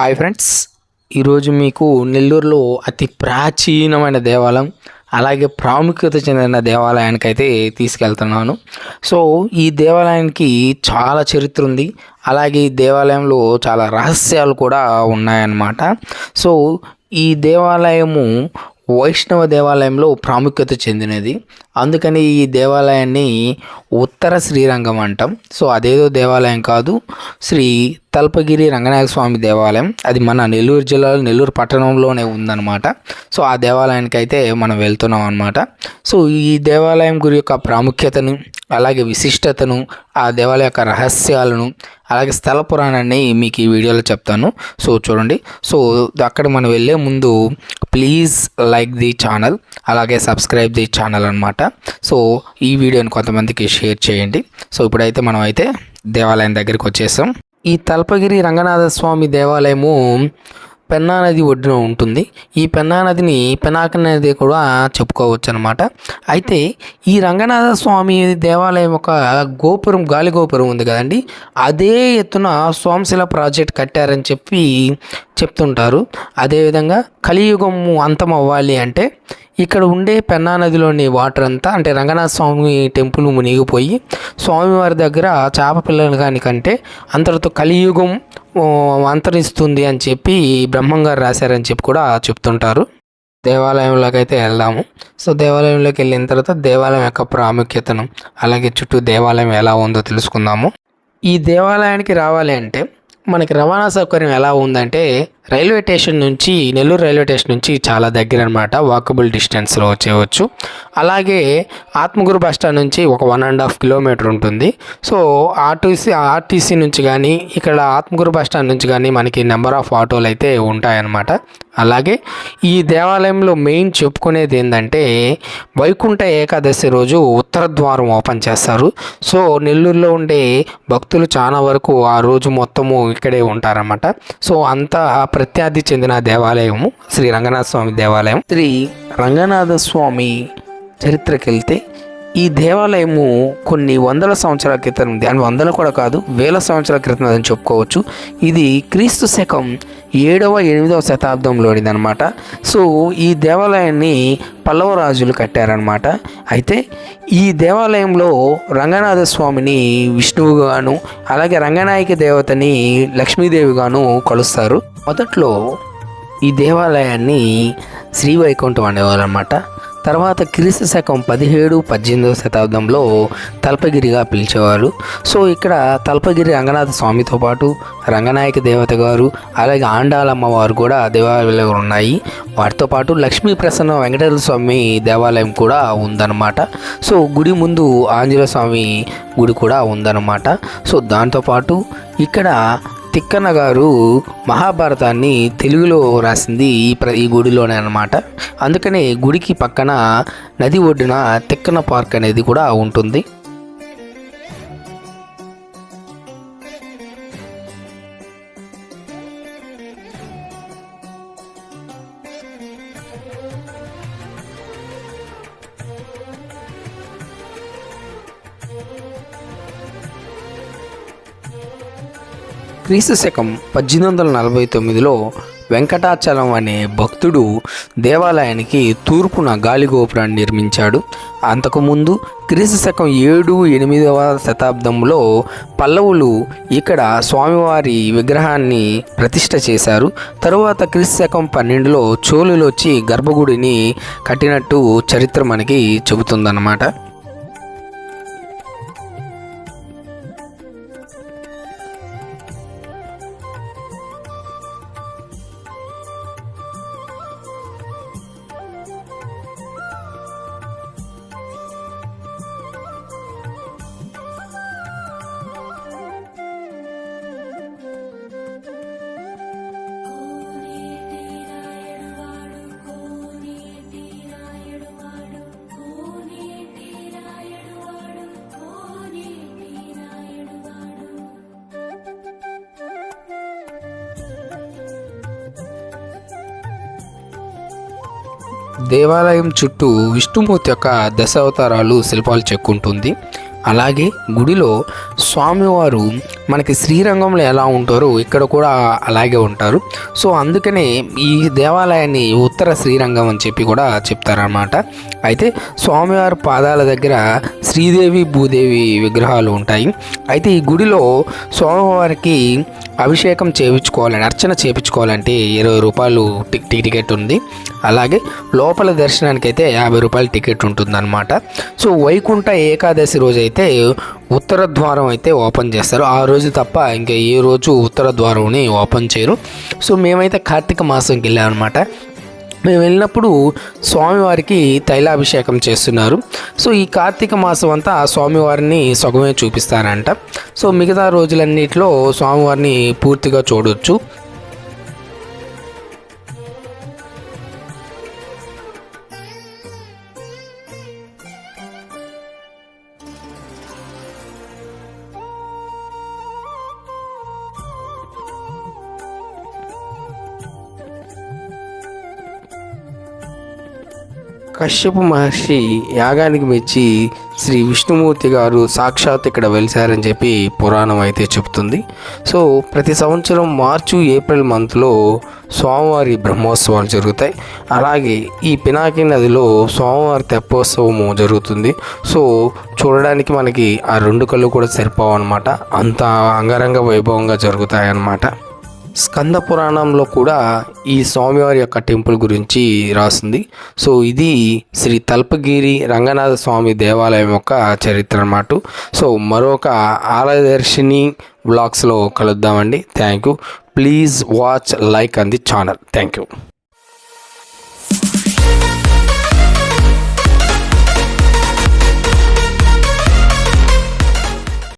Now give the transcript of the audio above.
Hi friends ఈరోజు మీకు నెల్లూరులో అతి ప్రాచీనమైన దేవాలయం అలాగే ప్రాముఖ్యత చెందిన దేవాలయానికి అయితే తీసుకెళ్తున్నాను. సో ఈ దేవాలయానికి చాలా చరిత్ర ఉంది అలాగే ఈ దేవాలయంలో చాలా రహస్యాలు కూడా ఉన్నాయన్నమాట. సో ఈ దేవాలయము వైష్ణవ దేవాలయంలో ప్రాముఖ్యత చెందినది. అందుకని ఈ దేవాలయాన్ని ఉత్తర శ్రీరంగం అంటాం. సో అదేదో దేవాలయం కాదు. శ్రీ తల్పగిరి రంగనాయక స్వామి దేవాలయం. అది మన నెల్లూరు జిల్లాలో నెల్లూరు పట్టణంలోనే ఉందన్నమాట. సో ఆ దేవాలయానికి అయితే మనం వెళ్తున్నాం అనమాట సో ఈ దేవాలయం గురి యొక్క ప్రాముఖ్యతను అలాగే విశిష్టతను ఆ దేవాలయ యొక్క రహస్యాలను అలాగే స్థల పురాణాన్ని మీకు ఈ వీడియోలో చెప్తాను. సో చూడండి. సో అక్కడ మనం వెళ్ళే ముందు ప్లీజ్ లైక్ ది ఛానల్ అలాగే సబ్స్క్రైబ్ ది ఛానల్ అనమాట సో ఈ వీడియోని కొంతమందికి షేర్ చేయండి. సో ఇప్పుడైతే మనం అయితే దేవాలయం దగ్గరికి వచ్చేసాం. ఈ తల్పగిరి రంగనాథ స్వామి దేవాలయము పెన్నా నది ఒడ్డున ఉంటుంది. ఈ పెన్నా నదిని పెనాక నది కూడా చెప్పుకోవచ్చు అనమాట అయితే ఈ రంగనాథ స్వామి దేవాలయం ఒక గోపురం గాలి గోపురం ఉంది కదండి. అదే ఎత్తున సోమశిల ప్రాజెక్ట్ కట్టారని చెప్పి చెప్తుంటారు. అదేవిధంగా కలియుగం అంతం అవ్వాలి అంటే ఇక్కడ ఉండే పెన్నా నదిలోని వాటర్ అంతా అంటే రంగనాథ స్వామి టెంపుల్ మునిగిపోయి స్వామివారి దగ్గర చేప పిల్లలు కాని కంటే అంతటితో కలియుగం అంతరిస్తుంది అని చెప్పి బ్రహ్మంగారు రాశారని చెప్పి కూడా చెప్తుంటారు. దేవాలయంలోకి అయితే వెళ్దాము. సో దేవాలయంలోకి వెళ్ళిన తర్వాత దేవాలయం యొక్క ప్రాముఖ్యతను అలాగే చుట్టూ దేవాలయం ఎలా ఉందో తెలుసుకుందాము. ఈ దేవాలయానికి రావాలి అంటే మనకి రవాణా సౌకర్యం ఎలా ఉందంటే రైల్వే స్టేషన్ నుంచి నెల్లూరు రైల్వే స్టేషన్ నుంచి చాలా దగ్గర అనమాట వాకబుల్ డిస్టెన్స్లో వచ్చేయవచ్చు అలాగే ఆత్మగురు బస్ స్టాండ్ నుంచి ఒక వన్ అండ్ హాఫ్ కిలోమీటర్ ఉంటుంది. సో ఆర్టీసీ ఆర్టీసీ నుంచి కానీ ఇక్కడ ఆత్మగురు బస్ స్టాండ్ నుంచి కానీ మనకి నెంబర్ ఆఫ్ ఆటోలు అయితే ఉంటాయన్నమాట. అలాగే ఈ దేవాలయంలో మెయిన్ చెప్పుకునేది ఏంటంటే వైకుంఠ ఏకాదశి రోజు ఉత్తర ద్వారం ఓపెన్ చేస్తారు. సో నెల్లూరులో ఉండే భక్తులు చాలా వరకు ఆ రోజు మొత్తము ఇక్కడే ఉంటారన్నమాట. సో అంత ప్రత్యార్థి చెందిన దేవాలయము శ్రీ రంగనాథ స్వామి దేవాలయం. శ్రీ రంగనాథ స్వామి చరిత్రకి వెళ్తే ఈ దేవాలయము కొన్ని వందల సంవత్సరాల క్రితం ఉంది. అని వందలు కూడా కాదు వేల సంవత్సరాల క్రితం అని చెప్పుకోవచ్చు. ఇది క్రీస్తు శకం ఏడవ ఎనిమిదవ శతాబ్దంలోనిది అనమాట సో ఈ దేవాలయాన్ని పల్లవ రాజులు కట్టారనమాట అయితే ఈ దేవాలయంలో రంగనాథ స్వామిని విష్ణువుగాను అలాగే రంగనాయక దేవతని లక్ష్మీదేవిగాను కొలుస్తారు. మొదట్లో ఈ దేవాలయాన్ని శ్రీవైకుంఠం అనేవారు అనమాట తర్వాత క్రీస్తు శకం పదిహేడు పద్దెనిమిదవ శతాబ్దంలో తల్పగిరిగా పిలిచేవారు. సో ఇక్కడ తల్పగిరి రంగనాథ స్వామితో పాటు రంగనాయక దేవత గారు అలాగే ఆండాలమ్మ వారు కూడా దేవాలయాలు ఉన్నాయి. వాటితో పాటు లక్ష్మీ ప్రసన్న వెంకటేశ్వర స్వామి దేవాలయం కూడా ఉందన్నమాట. సో గుడి ముందు ఆంజనేయ స్వామి గుడి కూడా ఉందన్నమాట. సో దాంతోపాటు ఇక్కడ తిక్కన గారు మహాభారతాన్ని తెలుగులో రాసింది ఈ ప్ర ఈ గుడిలోనే అనమాట అందుకనే గుడికి పక్కన నది ఒడ్డున తిక్కన పార్క్ అనేది కూడా ఉంటుంది. క్రీస్తు శకం పద్దెనిమిది వందల నలభై తొమ్మిదిలో వెంకటాచలం అనే భక్తుడు దేవాలయానికి తూర్పున గాలిగోపురాన్ని నిర్మించాడు. అంతకుముందు క్రీస్తు శకం ఏడు ఎనిమిదవ శతాబ్దంలో పల్లవులు ఇక్కడ స్వామివారి విగ్రహాన్ని ప్రతిష్ఠ చేశారు. తరువాత క్రీస్తు శకం పన్నెండులో చోళులు వచ్చి గర్భగుడిని కట్టినట్టు చరిత్ర మనకి చెబుతుందన్నమాట. దేవాలయం చుట్టూ విష్ణుమూర్తి యొక్క దశావతారాలు శిల్పాలు చెక్కుంటుంది. అలాగే గుడిలో స్వామివారు మనకి శ్రీరంగంలో ఎలా ఉంటారో ఇక్కడ కూడా అలాగే ఉంటారు. సో అందుకనే ఈ దేవాలయాన్ని ఉత్తర శ్రీరంగం అని చెప్పి కూడా చెప్తారన్నమాట. అయితే స్వామివారి పాదాల దగ్గర శ్రీదేవి భూదేవి విగ్రహాలు ఉంటాయి. అయితే ఈ గుడిలో స్వామివారికి అభిషేకం చేయించుకోవాలని అర్చన చేయించుకోవాలంటే ఇరవై రూపాయలు టిక్ టికెట్ ఉంది. అలాగే లోపల దర్శనానికి అయితే యాభై రూపాయల టికెట్ ఉంటుందన్నమాట. సో వైకుంఠ ఏకాదశి రోజు అయితే ఉత్తర ద్వారం అయితే ఓపెన్ చేస్తారు. ఆ రోజు తప్ప ఇంకా ఏ రోజు ఉత్తర ద్వారంని ఓపెన్ చేయరు. సో మేమైతే కార్తీక మాసంకి వెళ్ళామన్నమాట. మేము వెళ్ళినప్పుడు స్వామివారికి తైలాభిషేకం చేస్తున్నారు. సో ఈ కార్తీక మాసం అంతా స్వామివారిని సగమే చూపిస్తారంట. సో మిగతా రోజులన్నిటిలో స్వామివారిని పూర్తిగా చూడొచ్చు. కశ్యప మహర్షి యాగానికి మెచ్చి శ్రీ విష్ణుమూర్తి గారు సాక్షాత్ ఇక్కడ వెలిశారని చెప్పి పురాణం అయితే చెబుతుంది. సో ప్రతి సంవత్సరం మార్చు ఏప్రిల్ మంత్లో స్వామివారి బ్రహ్మోత్సవాలు జరుగుతాయి. అలాగే ఈ పినాకి నదిలో స్వామివారి తెప్పోత్సవము జరుగుతుంది. సో చూడడానికి మనకి ఆ రెండు కళ్ళు కూడా సరిపోవన్నమాట. అంత అంగరంగ వైభవంగా జరుగుతాయి అన్నమాట స్కంద పురాణంలో కూడా ఈ స్వామివారి యొక్క టెంపుల్ గురించి రాసింది. సో ఇది శ్రీ తల్పగిరి రంగనాథ స్వామి దేవాలయం యొక్క చరిత్ర అన్నమాట. సో మరొక ఆలయదర్శిని బ్లాగ్స్లో కలుద్దామండి. Thank you please watch like అంది ఛానల్. Thank you